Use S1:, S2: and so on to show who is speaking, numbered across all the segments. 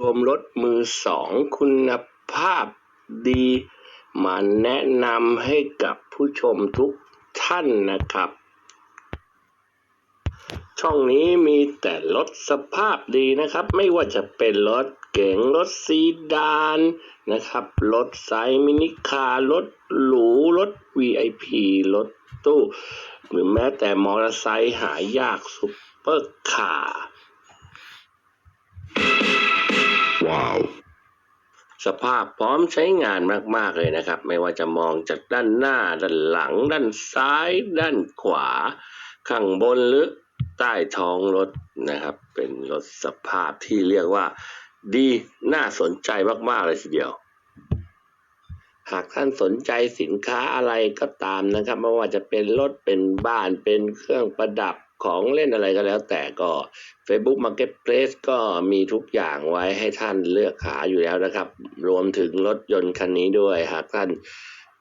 S1: รวมรถมือสองคุณภาพดีมาแนะนำให้กับผู้ชมทุกท่านนะครับ ช่องนี้มีแต่รถสภาพดีนะครับ ไม่ว่าจะเป็นรถเก๋งรถซีดานนะครับรถไซส์มินิคาร์รถหรูรถ VIP รถตู้ หรือแม้แต่มอเตอร์ไซค์หายากซุปเปอร์คาร์ สภาพพร้อมใช้งานมาก ๆ เลยนะครับ ไม่ว่าจะมองจากด้านหน้า ด้านหลัง ด้านซ้าย ด้านขวา ข้างบนหรือใต้ท้องรถนะครับ เป็นรถสภาพที่เรียกว่า ดีน่าสนใจมาก ๆ เลยทีเดียวากท่านสนใจสินค้าอะไรก็ตามนะครับ ไม่ว่าจะเป็นรถเป็นบ้านเป็นเครื่องประดับของเล่นอะไรก็แล้วแต่ก็ Facebook Marketplace ก็มีทุกอย่างไว้ให้ท่านเลือกหาอยู่แล้วนะครับ รวมถึงรถยนต์คันนี้ด้วยหากท่าน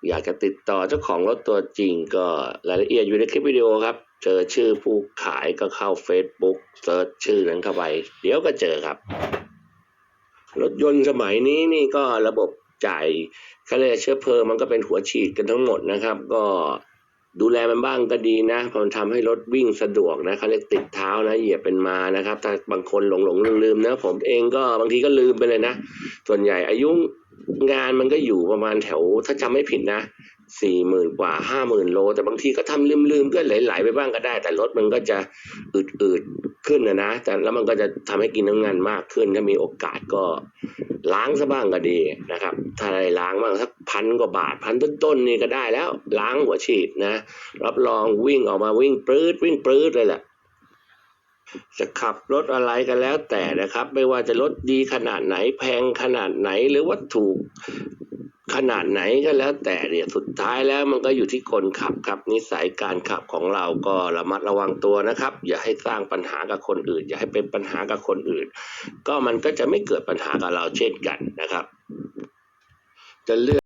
S1: อยากจะติดต่อเจ้าของรถตัวจริงก็รายละเอียดอยู่ในคลิปวิดีโอครับ เจอชื่อผู้ขายก็เข้า Facebook เซิร์ชชื่อนั้นเข้าไป เดี๋ยวก็เจอครับ รถยนต์สมัยนี้นี่ก็ระบบ จ่ายเขาเรียกเชื้อเพลิงมันก็เป็นหัวฉีดกันทั้งหมดนะครับ ก็ดูแลมันบ้างก็ดีนะเพราะมันทำให้รถวิ่งสะดวกนะเขาเรียกติดเท้านะเหยียบเป็นมานะครับ ถ้าบางคนหลงหลงลืมลืมนะผมเองก็บางทีก็ลืมไปเลยนะ ส่วนใหญ่อายุงานมันก็อยู่ประมาณแถว ถ้าจำไม่ผิดนะสี่หมื่นกว่าห้าหมื่นโล แต่บางทีก็ทำลืมลืมๆก็ไหลๆไปบ้างก็ได้ แต่รถมันก็จะอืดๆ ขึ้นนะนะแต่แล้วมันก็จะทำให้กินน้ำงานมากขึ้นถ้ามีโอกาสก็ล้างซะบ้างก็ดีนะครับ ถ้าได้ล้างบ้างสักพันกว่าบาทพันต้นๆนี่ก็ได้แล้ว ล้างหัวฉีดนะ รับรองวิ่งออกมาวิ่งปลื้ดวิ่งปลื้ดเลยแหละจะขับรถอะไรก็แล้วแต่นะครับ ไม่ว่าจะรถดีขนาดไหนแพงขนาดไหนหรือว่าถูก ขนาดไหนก็แล้วแต่เนี่ยสุดท้ายแล้วมันก็อยู่ที่คนขับครับ นิสัยการขับของเราก็ระมัดระวังตัวนะครับ อย่าให้สร้างปัญหากับคนอื่น อย่าให้เป็นปัญหากับคนอื่น ก็มันก็จะไม่เกิดปัญหากับเราเช่นกันนะครับ จะเลือก